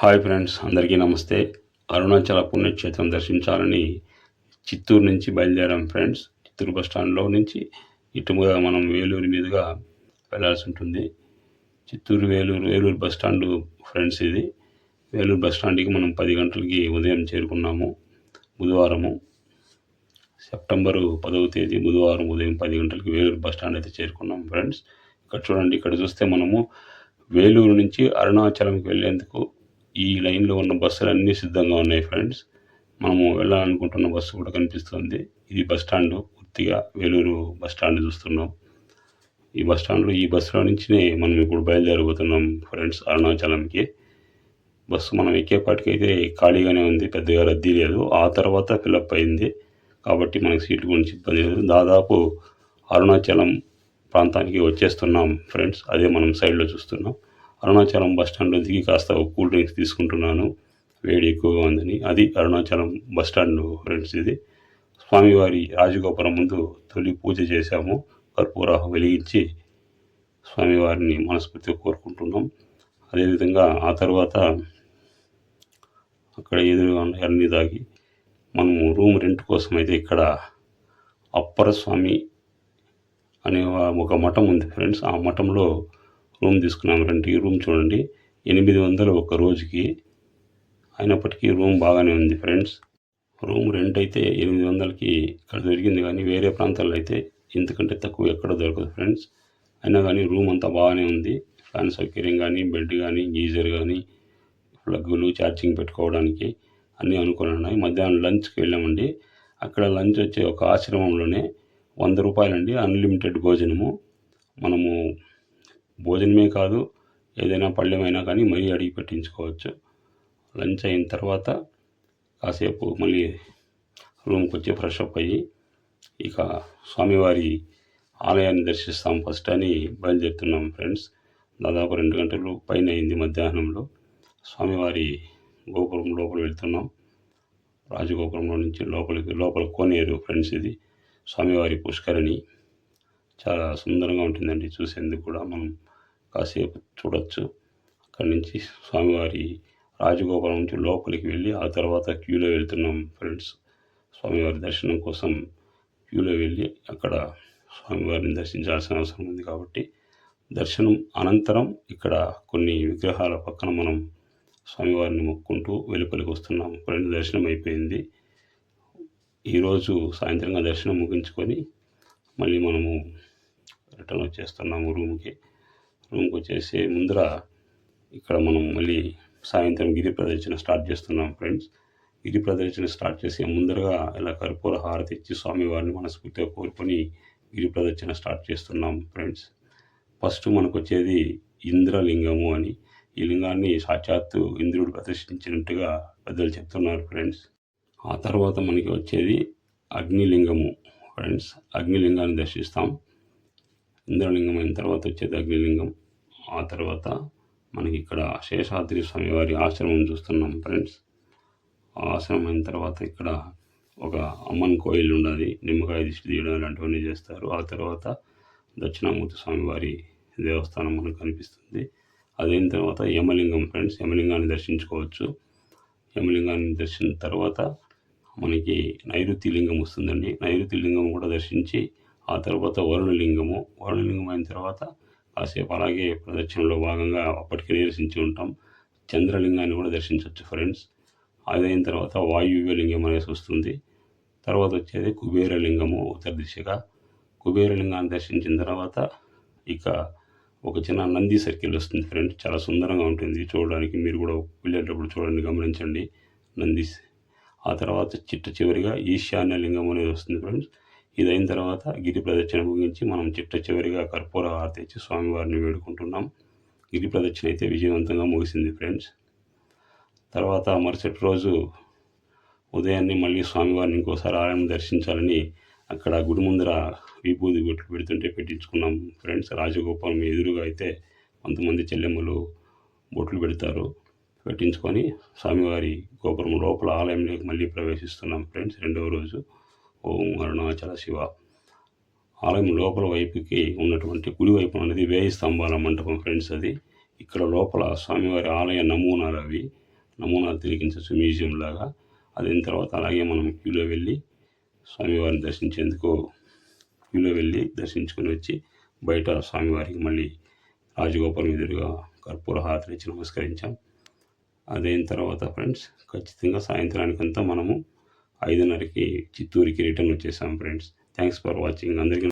Hi friends అందరికీ నమస్తే. అరుణాచల పుణ్యక్షేత్రం దర్శించాలని చిత్తూరు నుంచి బయలుదేరాం ఫ్రెండ్స్ చిత్తూరు బస్ స్టాండ్లో నుంచి ఇటుగా మనం వేలూరు మీదుగా వెళ్ళాల్సి ఉంటుంది. Chittoor Vellore Vellore bus stand friends ఇది. వేలూరు బస్ స్టాండ్కి మనం పది గంటలకి ఉదయం చేరుకున్నాము బుధవారము. సెప్టెంబరు పదవ తేదీ బుధవారం ఉదయం పది గంటలకి వేలూరు బస్ స్టాండ్ అయితే చేరుకున్నాం ఫ్రెండ్స్ ఇక్కడ చూడండి ఇక్కడ చూస్తే మనము వేలూరు నుంచి అరుణాచలంకి వెళ్ళేందుకు ఈ లైన్లో ఉన్న బస్సులు అన్నీ సిద్ధంగా ఉన్నాయి ఫ్రెండ్స్. మనము వెళ్ళాలనుకుంటున్న బస్సు కూడా కనిపిస్తుంది. ఇది బస్ స్టాండ్. పూర్తిగా వేలూరు బస్ స్టాండ్ చూస్తున్నాం. ఈ బస్ స్టాండ్లో ఈ బస్సులో నుంచినే మనం ఇప్పుడు బయలుదేరబోతున్నాం ఫ్రెండ్స్ అరుణాచలంకి. బస్సు మనం ఎక్కేపాటికైతే ఖాళీగానే ఉంది. పెద్దగా రద్దీ లేదు. ఆ తర్వాత ఫిలప్ అయింది. కాబట్టి మనకి సీట్లు గురించి ఇబ్బంది లేదు. దాదాపు అరుణాచలం ప్రాంతానికి వచ్చేస్తున్నాం ఫ్రెండ్స్. అదే మనం సైడ్లో చూస్తున్నాం. అరుణాచలం బస్ స్టాండ్లో దిగి కాస్త ఒక కూల్ డ్రింక్స్ తీసుకుంటున్నాను. వేడి ఎక్కువగా ఉందని. అది అరుణాచలం బస్ స్టాండ్ ఫ్రెండ్స్ ఇది. స్వామివారి రాజగోపురం ముందు తొలి పూజ చేశాము. కర్పూర వెలిగించి స్వామివారిని మనస్ఫూర్తిగా కోరుకుంటున్నాం. అదేవిధంగా ఆ తర్వాత అక్కడ ఎదురుగా ఉన్న అన్ని దాగి మనము రూమ్ రెంట్ కోసం అయితే ఇక్కడ అప్పర స్వామి అనే ఒక మఠం ఉంది ఫ్రెండ్స్. ఆ మఠంలో రూమ్ తీసుకున్నాం రెంట్కి ఈ రూమ్ చూడండి. ఎనిమిది వందలు ఒక రోజుకి. అయినప్పటికీ రూమ్ బాగానే ఉంది ఫ్రెండ్స్. రూమ్ రెంట్ అయితే ఎనిమిది వందలకి ఇక్కడ దొరికింది కానీ వేరే ప్రాంతాల్లో అయితే ఇంతకంటే తక్కువ ఎక్కడ దొరకదు ఫ్రెండ్స్. అయినా కానీ రూమ్ అంతా బాగానే ఉంది. ఫ్యాన్ సౌకర్యం కానీ బెడ్ కానీ గీజర్ కానీ ప్లగ్గులు ఛార్జింగ్ పెట్టుకోవడానికి అన్నీ అనుకుని ఉన్నాయి. మధ్యాహ్నం లంచ్కి వెళ్ళామండి. అక్కడ లంచ్ వచ్చే ఒక ఆశ్రమంలోనే వంద రూపాయలండి అన్లిమిటెడ్ భోజనము. మనము భోజనమే కాదు ఏదైనా పళ్ళెమైనా కానీ మరీ అడిగి పెట్టించుకోవచ్చు. లంచ్ అయిన తర్వాత కాసేపు మళ్ళీ రూమ్కి వచ్చి ఫ్రెష్ అప్ అయ్యి ఇక స్వామివారి ఆలయాన్ని దర్శిస్తాం ఫస్ట్ అని బయలుదేరుతున్నాం ఫ్రెండ్స్. దాదాపు రెండు గంటలు పైన అయింది మధ్యాహ్నంలో. స్వామివారి గోపురం లోపల వెళ్తున్నాం. రాజగోపురంలో నుంచి లోపలికి లోపల కోనేరు ఫ్రెండ్స్ ఇది. స్వామివారి పుష్కరిణి. చాలా సుందరంగా ఉంటుందండి చూసేందుకు కూడా మనం. కాసేపు చూడొచ్చు. అక్కడి నుంచి స్వామివారి రాజగోపురం నుంచి లోపలికి వెళ్ళి ఆ తర్వాత క్యూలో వెళ్తున్నాం ఫ్రెండ్స్. స్వామివారి దర్శనం కోసం క్యూలో వెళ్ళి అక్కడ స్వామివారిని దర్శించాల్సిన అవసరం ఉంది కాబట్టి దర్శనం అనంతరం ఇక్కడ కొన్ని విగ్రహాల పక్కన మనం స్వామివారిని మొక్కుంటూ వెలుపలికి వస్తున్నాం. ఫ్రెండ్ దర్శనం అయిపోయింది. ఈరోజు సాయంత్రంగా దర్శనం ముగించుకొని మళ్ళీ మనము రిటర్న్ వచ్చేస్తున్నాము రూమ్కి. రూమ్కి వచ్చేసి ముందర ఇక్కడ మనం మళ్ళీ సాయంత్రం గిరి ప్రదర్శన స్టార్ట్ చేస్తున్నాం ఫ్రెండ్స్. గిరి ప్రదర్శన స్టార్ట్ చేసి ముందరగా ఇలా కర్పూర హారతి ఇచ్చి స్వామివారిని మనస్ఫూర్తిగా కోరుకొని గిరి ప్రదర్శన స్టార్ట్ చేస్తున్నాం ఫ్రెండ్స్. ఫస్ట్ మనకు వచ్చేది ఇంద్రలింగము అని. ఈ లింగాన్ని సాక్షాత్తు ఇంద్రుడు ప్రదర్శించినట్టుగా పెద్దలు చెప్తున్నారు ఫ్రెండ్స్. ఆ తర్వాత మనకి వచ్చేది అగ్నిలింగము ఫ్రెండ్స్. అగ్నిలింగాన్ని దర్శిస్తాం. ఇంద్రలింగం అయిన తర్వాత వచ్చేది అగ్నిలింగం ఆ తర్వాత మనకి ఇక్కడ శేషాద్రి స్వామివారి ఆశ్రమం చూస్తున్నాం ఫ్రెండ్స్. ఆ ఆశ్రమం అయిన తర్వాత ఇక్కడ ఒక అమ్మన్ కోయిల్ ఉన్నది నిమ్మకాయ దిష్టి తీయడం ఇలాంటివన్నీ చేస్తారు. ఆ తర్వాత దక్షిణామూర్తి స్వామివారి దేవస్థానం మనకు కనిపిస్తుంది. అదైన తర్వాత యమలింగం ఫ్రెండ్స్. యమలింగాన్ని దర్శించుకోవచ్చు. యమలింగాన్ని దర్శించిన తర్వాత మనకి నైరుతి లింగం వస్తుందండి. నైరుతి లింగం కూడా దర్శించి ఆ తర్వాత వరుణలింగము. వరుణలింగం అయిన తర్వాత కాసేపు అలాగే ప్రదక్షిణలో భాగంగా అప్పటికి నిరసించి ఉంటాం. చంద్రలింగాన్ని కూడా దర్శించవచ్చు ఫ్రెండ్స్. అదైన తర్వాత వాయువ్య లింగం అనేసి వస్తుంది. తర్వాత వచ్చేది కుబేరలింగము ఉత్తర దిశగా. కుబేరలింగాన్ని దర్శించిన తర్వాత ఇక ఒక చిన్న నంది సర్కిల్ వస్తుంది ఫ్రెండ్స్. చాలా సుందరంగా ఉంటుంది. చూడడానికి మీరు కూడా వెళ్ళేటప్పుడు చూడండి గమనించండి. నంది ఆ తర్వాత చిట్ట చివరిగా ఈశాన్య లింగం అనేది వస్తుంది ఫ్రెండ్స్. ఇదైన తర్వాత గిరి ప్రదక్షిణ ముగించి మనం చిట్ట చివరిగా కర్పూర హారతి ఇచ్చి స్వామివారిని వేడుకుంటున్నాం. గిరి ప్రదక్షిణ అయితే విజయవంతంగా ముగిసింది ఫ్రెండ్స్. తర్వాత మరుసటి రోజు ఉదయాన్నే మళ్ళీ స్వామివారిని ఇంకోసారి ఆలయం దర్శించాలని అక్కడ గుడి ముందర విభూది బొట్లు పెడుతుంటే పెట్టించుకున్నాం ఫ్రెండ్స్. రాజగోపాలం ఎదురుగా అయితే కొంతమంది చెల్లెమ్మలు బొట్లు పెడతారు. పెట్టించుకొని స్వామివారి గోపురం లోపల ఆలయంలోకి మళ్ళీ ప్రవేశిస్తున్నాం ఫ్రెండ్స్ రెండవ రోజు. ఓం అరుణాచల శివ. ఆలయం లోపల వైపుకి ఉన్నటువంటి కుడి వైపున అనేది వేయి స్తంభాల మంటపం ఫ్రెండ్స్ అది. ఇక్కడ లోపల స్వామివారి ఆలయ నమూనాలు అవి నమూనాలు తిరిగించవచ్చు మ్యూజియం లాగా. అదిన తర్వాత అలాగే మనం క్యూలో వెళ్ళి స్వామివారిని దర్శించేందుకు క్యూలో వెళ్ళి దర్శించుకొని వచ్చి బయట స్వామివారికి మళ్ళీ రాజగోపాలం ఎదురుగా కర్పూర హారతి ఇచ్చి నమస్కరించాం. అదైన తర్వాత ఫ్రెండ్స్ ఖచ్చితంగా సాయంత్రానికంతా మనము ఐదున్నరకి చిత్తూరుకి రిటర్న్ వచ్చేసాం ఫ్రెండ్స్ థ్యాంక్స్ ఫర్ వాచింగ్ అందరికీ